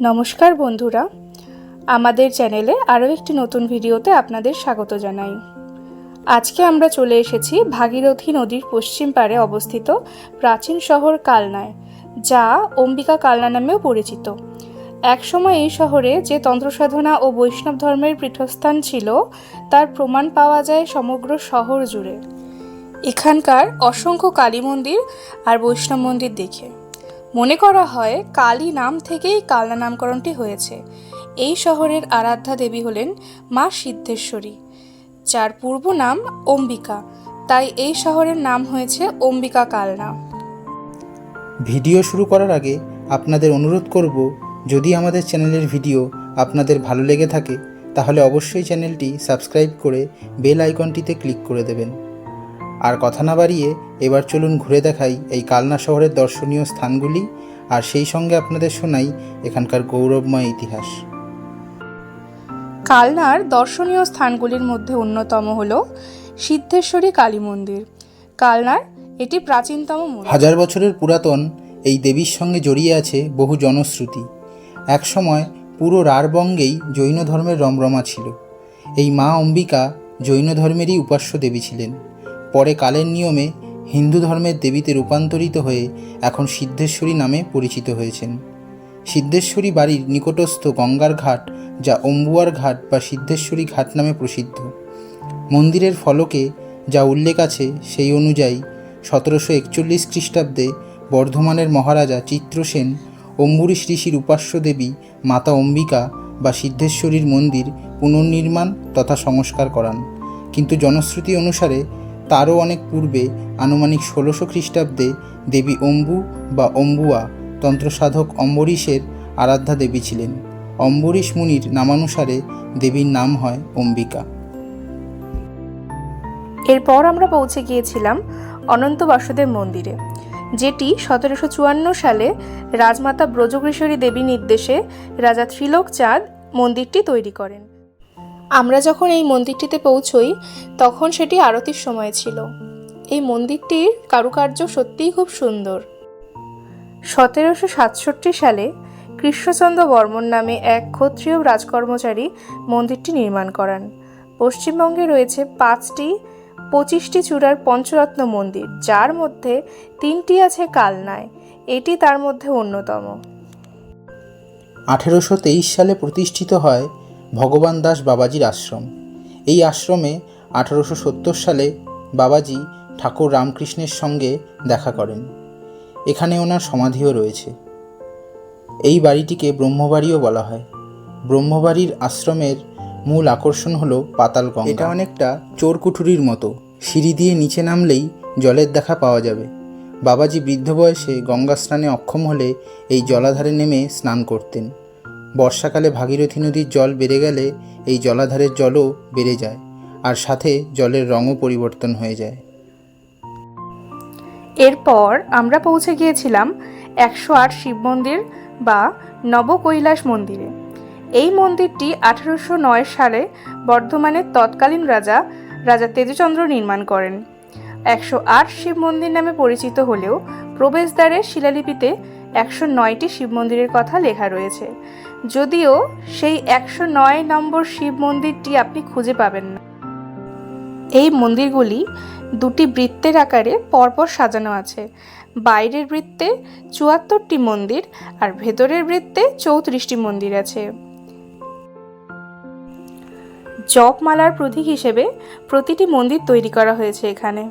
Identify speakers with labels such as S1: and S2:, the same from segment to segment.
S1: নমস্কার বন্ধুরা। আমাদের চ্যানেলে আরও একটি নতুন ভিডিওতে আপনাদের স্বাগত জানাই। আজকে আমরা চলে এসেছি ভাগীরথী নদীর পশ্চিম পাড়ে অবস্থিত প্রাচীন শহর কালনায়, যা অম্বিকা কালনা নামেও পরিচিত। একসময় এই শহরে যে তন্ত্রসাধনা ও বৈষ্ণব ধর্মের পীঠস্থান ছিল, তার প্রমাণ পাওয়া যায় সমগ্র শহর জুড়ে। এখানকার অসংখ্য কালী মন্দির আর বৈষ্ণব মন্দির দেখে। মনে করা হয় কালী নাম থেকেই কালনা নামকরণটি হয়েছে। এই শহরের আরাধ্যা দেবী হলেন মা সিদ্ধেশ্বরী। যার পূর্ব নাম অম্বিকা, তাই এই শহরের নাম হয়েছে অম্বিকা কালনা।
S2: ভিডিও শুরু করার আগে আপনাদের অনুরোধ করব, যদি আমাদের চ্যানেলের ভিডিও আপনাদের ভালো লেগে থাকে, তাহলে অবশ্যই চ্যানেলটি সাবস্ক্রাইব করে বেল আইকনটিতে ক্লিক করে দেবেন। আর কথা না বাড়িয়ে এবার চলুন ঘুরে দেখাই এই কালনা শহরের দর্শনীয় স্থানগুলি আর সেই সঙ্গে আপনাদের শোনাই এখানকার গৌরবময় ইতিহাস।
S1: কালনার দর্শনীয় স্থানগুলির মধ্যে অন্যতম হল সিদ্ধেশ্বরী কালী মন্দির। কালনার এটি প্রাচীনতম
S2: হাজার বছরের পুরাতন এই দেবীর সঙ্গে জড়িয়ে আছে বহু জনশ্রুতি। একসময় পুরো রারবঙ্গেই জৈন ধর্মের রমরমা ছিল। এই মা অম্বিকা জৈন ধর্মেরই উপাস্য দেবী ছিলেন। পরে কালের নিয়মে হিন্দু ধর্মের দেবীতে রূপান্তরিত হয়ে এখন সিদ্ধেশ্বরী নামে পরিচিত হয়েছেন। সিদ্ধেশ্বরী বাড়ির নিকটস্থ গঙ্গার ঘাট, যা অম্বুয়ার ঘাট বা সিদ্ধেশ্বরী ঘাট নামে প্রসিদ্ধ। মন্দিরের ফলকে যা উল্লেখ আছে সেই অনুযায়ী সতেরোশো একচল্লিশ খ্রিস্টাব্দে বর্ধমানের মহারাজা চিত্রসেন অম্বুরীশ ঋষির উপাস্য দেবী, মাতা অম্বিকা বা সিদ্ধেশ্বরীর মন্দির পুনর্নির্মাণ তথা সংস্কার করান। কিন্তু জনশ্রুতি অনুসারে তারও অনেক পূর্বে আনুমানিক ষোলোশো খ্রিস্টাব্দে দেবী অম্বু বা অম্বুয়া তন্ত্রসাধক অম্বরীশের আরাধ্যা দেবী ছিলেন। অম্বরীশ মুনির নামানুসারে দেবীর নাম হয় অম্বিকা।
S1: এরপর আমরা পৌঁছে গিয়েছিলাম অনন্ত বাসুদেব মন্দিরে, যেটি সতেরোশো চুয়ান্ন সালে রাজমাতা ব্রজগ্রীশ্বরী দেবী নির্দেশে রাজা ত্রিলোক চাঁদ মন্দিরটি তৈরি করেন। আমরা যখন এই মন্দিরটিতে পৌঁছই, তখন সেটি আরতির সময় ছিল। এই মন্দিরটির কারুকার্য সত্যিই খুব সুন্দর। সতেরোশো সাতষট্টি সালে কৃষ্ণচন্দ্র বর্মন নামে এক ক্ষত্রিয় রাজকর্মচারী মন্দিরটি নির্মাণ করান। পশ্চিমবঙ্গে রয়েছে পাঁচটি, পঁচিশটি চূড়ার পঞ্চরত্ন মন্দির, যার মধ্যে তিনটি আছে কালনায়। এটি তার মধ্যে অন্যতম।
S2: আঠেরোশো তেইশ সালে প্রতিষ্ঠিত হয় ভগবান দাস বাবাজির আশ্রম। এই আশ্রমে আঠারোশো সত্তর সালে বাবাজি ঠাকুর রামকৃষ্ণের সঙ্গে দেখা করেন। এখানে ওনার সমাধিও রয়েছে। এই বাড়িটিকে ব্রহ্মবাড়িও বলা হয়। ব্রহ্মবাড়ির আশ্রমের মূল আকর্ষণ হলো পাতাল গঙ্গা। এটা অনেকটা চোর কুঠুরির মতো। সিঁড়ি দিয়ে নিচে নামলেই জলের দেখা পাওয়া যাবে। বাবাজি বৃদ্ধ বয়সে গঙ্গা স্নানে অক্ষম হলে এই জলাধারে নেমে স্নান করতেন। বর্ষাকালে ভাগীরথী নদীর জল বেড়ে গেলে এই জলাধারের জলও বেড়ে যায়, আর সাথে জলের রঙও পরিবর্তন হয়ে যায়।
S1: এরপর আমরা পৌঁছে গিয়েছিলাম একশো আট শিব মন্দির বা নবকৈলাস মন্দিরে। এই মন্দিরটি আঠারোশো নয় সালে বর্ধমানের তৎকালীন রাজা রাজা তেজচন্দ্র নির্মাণ করেন। একশো আট শিব মন্দির নামে পরিচিত হলেও প্রবেশদ্বারের শিলালিপিতে একশো নয়টি শিব মন্দিরের কথা লেখা রয়েছে। যদিও সেই একশো নয় নম্বর শিব মন্দিরটি আপনি খুঁজে পাবেন না। এই মন্দিরগুলি দুটি বৃত্তের আকারে পরপর সাজানো আছে। বাইরের বৃত্তে চুয়াত্তরটি মন্দির আর ভেতরের বৃত্তে চৌত্রিশটি মন্দির আছে। জপমালার প্রতীক হিসেবে প্রতিটি মন্দির তৈরি করা হয়েছে এখানে।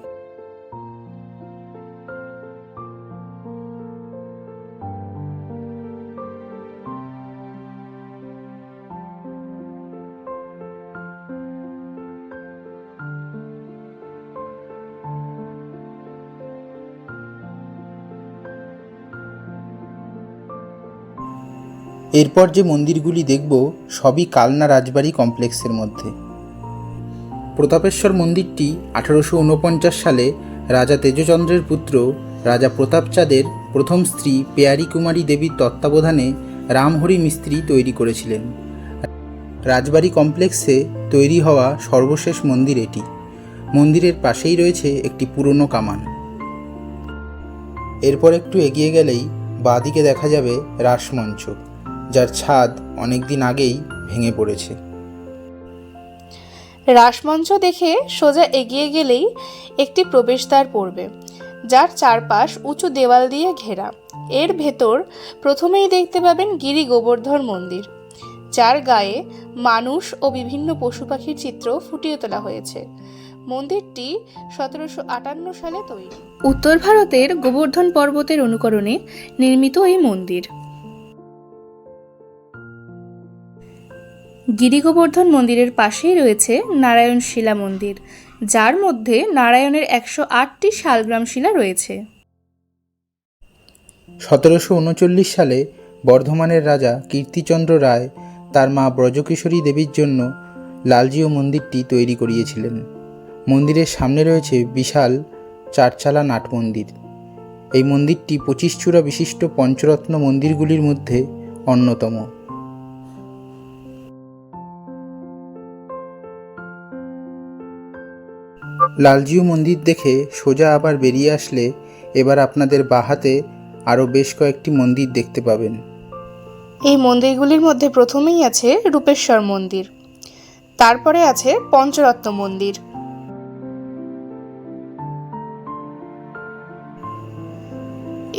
S2: এরপর যে মন্দিরগুলি দেখব, সবই কালনা রাজবাড়ি কমপ্লেক্সের মধ্যে। প্রতাপেশ্বর মন্দিরটি আঠারোশো উনপঞ্চাশ সালে রাজা তেজচন্দ্রের পুত্র রাজা প্রতাপচাঁদের প্রথম স্ত্রী পেয়ারি কুমারী দেবীর তত্ত্বাবধানে রামহরি মিস্ত্রি তৈরি করেছিলেন। রাজবাড়ি কমপ্লেক্সে তৈরি হওয়া সর্বশেষ মন্দির এটি। মন্দিরের পাশেই রয়েছে একটি পুরনো কামান। এরপর একটু এগিয়ে গেলেই বাঁদিকে দেখা যাবে রাসমঞ্চ। যার ছাদ অনেক দিন আগেই ভেঙে পড়েছে।
S1: রাসমঞ্চ দেখে সোজা এগিয়ে গেলেই একটি প্রবেশদ্বার পড়বে যার চারপাশ উঁচু দেওয়াল দিয়ে ঘেরা। এর ভেতর প্রথমেই দেখতে পাবেন গিরি গোবর্ধন মন্দির যার গায়ে মানুষ ও বিভিন্ন পশু পাখির চিত্র ফুটিয়ে তোলা হয়েছে। মন্দিরটি সতেরোশো আটান্ন সালে তৈরি। উত্তর ভারতের গোবর্ধন পর্বতের অনুকরণে নির্মিত এই মন্দির। গিরিগোবর্ধন মন্দিরের পাশেই রয়েছে নারায়ণ শিলা মন্দির, যার মধ্যে নারায়ণের একশো আটটি শালগ্রাম শিলা রয়েছে।
S2: সতেরোশো উনচল্লিশ সালে বর্ধমানের রাজা কীর্তিচন্দ্র রায় তার মা ব্রজকিশোরী দেবীর জন্য লালজিও মন্দিরটি তৈরি করিয়েছিলেন। মন্দিরের সামনে রয়েছে বিশাল চারচালা নাট মন্দির। এই মন্দিরটি পঁচিশ চূড়া বিশিষ্ট পঞ্চরত্ন মন্দিরগুলির মধ্যে অন্যতম। লালজিউ মন্দির দেখে সোজা আবার বেরিয়ে আসলে এবার আপনাদের বাহাতে আরও বেশ কয়েকটি মন্দির দেখতে পাবেন।
S1: এই মন্দিরগুলির মধ্যে প্রথমেই আছে রূপেশ্বর মন্দির। তারপরে আছে পঞ্চরত্ন মন্দির।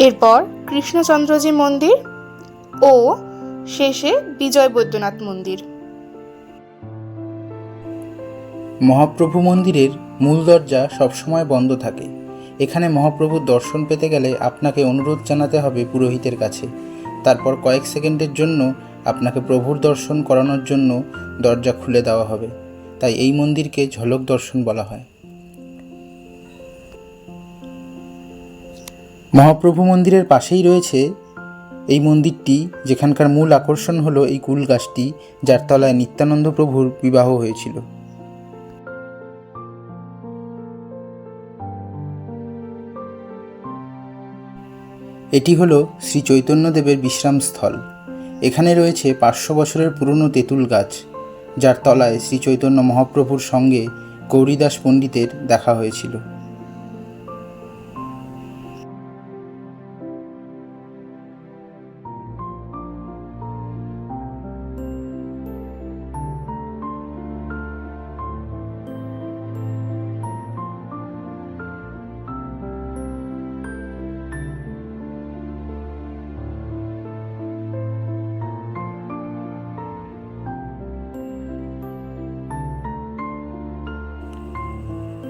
S1: এরপর কৃষ্ণচন্দ্রজি মন্দির ও শেষে বিজয় বৈদ্যনাথ মন্দির।
S2: মহাপ্রভু মন্দিরের মূল দরজা সবসময় বন্ধ থাকে। এখানে মহাপ্রভুর দর্শন পেতে গেলে আপনাকে অনুরোধ জানাতে হবে পুরোহিতের কাছে। তারপর কয়েক সেকেন্ডের জন্য আপনাকে প্রভুর দর্শন করানোর জন্য দরজা খুলে দেওয়া হবে। তাই এই মন্দিরকে ঝলক দর্শন বলা হয়। মহাপ্রভু মন্দিরের পাশেই রয়েছে এই মন্দিরটি, যেখানকার মূল আকর্ষণ হলো এই কুল গাছটি যার তলায় নিত্যানন্দ প্রভুর বিবাহ হয়েছিল। এটি হল শ্রী চৈতন্যদেবের বিশ্রামস্থল। এখানে রয়েছে পাঁচশো বছরের পুরনো তেঁতুল গাছ, যার তলায় শ্রী চৈতন্য মহাপ্রভুর সঙ্গে গৌরীদাস পণ্ডিতের দেখা হয়েছিল।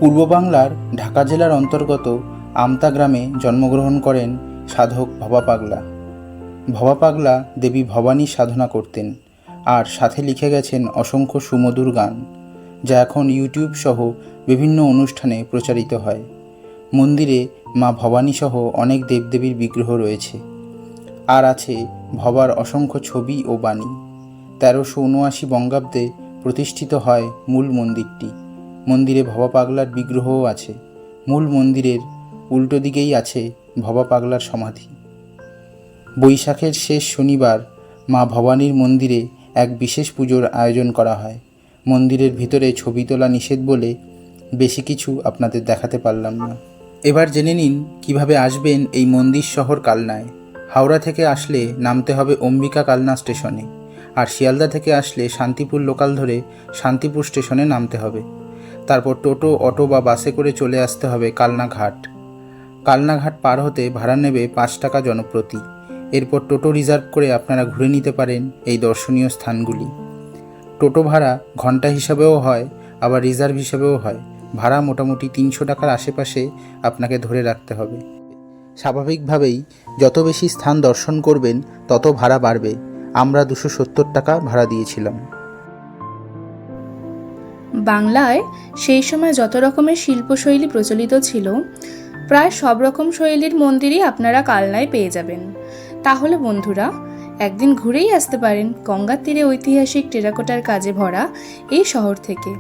S2: পূর্ব বাংলার ঢাকা জেলার অন্তর্গত আমতা গ্রামে জন্মগ্রহণ করেন সাধক ভবা পাগলা। ভবা পাগলা দেবী ভবানী সাধনা করতেন, আর সাথে লিখে গেছেন অসংখ্য সুমধুর গান, যা এখন ইউটিউব সহ বিভিন্ন অনুষ্ঠানে প্রচারিত হয়। মন্দিরে মা ভবানী সহ অনেক দেবদেবীর বিগ্রহ রয়েছে, আর আছে ভবার অসংখ্য ছবি ও বাণী। তেরোশো উনআশি বঙ্গাব্দে প্রতিষ্ঠিত হয় মূল মন্দিরটি। মন্দিরে ভবা পাগলার বিগ্রহও আছে। মূল মন্দিরের উল্টো দিকেই আছে ভবা পাগলার সমাধি। বৈশাখের শেষ শনিবার মা ভবানীর মন্দিরে এক বিশেষ পুজোর আয়োজন করা হয়। মন্দিরের ভিতরে ছবি তোলা নিষেধ বলে বেশি কিছু আপনাদের দেখাতে পারলাম না। এবার জেনে নিন কীভাবে আসবেন এই মন্দির শহর কালনায়। হাওড়া থেকে আসলে নামতে হবে অম্বিকা কালনা স্টেশনে। আর শিয়ালদা থেকে আসলে শান্তিপুর লোকাল ধরে শান্তিপুর স্টেশনে নামতে হবে। তারপর টোটো, অটো বা বাসে করে চলে আসতে হবে কালনাঘাট। কালনাঘাট পার হতে ভাড়া নেবে পাঁচ টাকা জনপ্রতি। এরপর টোটো রিজার্ভ করে আপনারা ঘুরে নিতে পারেন এই দর্শনীয় স্থানগুলি। টোটো ভাড়া ঘণ্টা হিসাবেও হয়, আবার রিজার্ভ হিসাবেও হয়। ভাড়া মোটামুটি তিনশো টাকার আশেপাশে আপনাকে ধরে রাখতে হবে। স্বাভাবিকভাবেই যত বেশি স্থান দর্শন করবেন, তত ভাড়া বাড়বে। আমরা দুশো সত্তর টাকা ভাড়া দিয়েছিলাম।
S1: বাংলায় সেই সময় যত রকমের শিল্পশৈলী প্রচলিত ছিল, প্রায় সব রকম শৈলীর মন্দিরই আপনারা কালনায় পেয়ে যাবেন। তাহলে বন্ধুরা, একদিন ঘুরেই আসতে পারেন গঙ্গার তীরে ঐতিহাসিক টেরাকোটার কাজে ভরা এই শহর থেকে।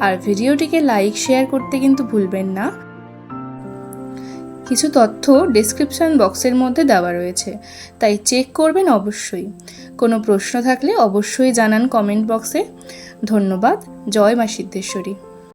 S1: আর ভিডিওটিকে লাইক, শেয়ার করতে কিন্তু ভুলবেন না। কিছু তথ্য ডেসক্রিপশন বক্সের মধ্যে দেওয়া রয়েছে, তাই চেক করবেন অবশ্যই। কোনো প্রশ্ন থাকলে অবশ্যই জানান কমেন্ট বক্সে ধন্যবাদ, জয় মা সিদ্ধেশ্বরী।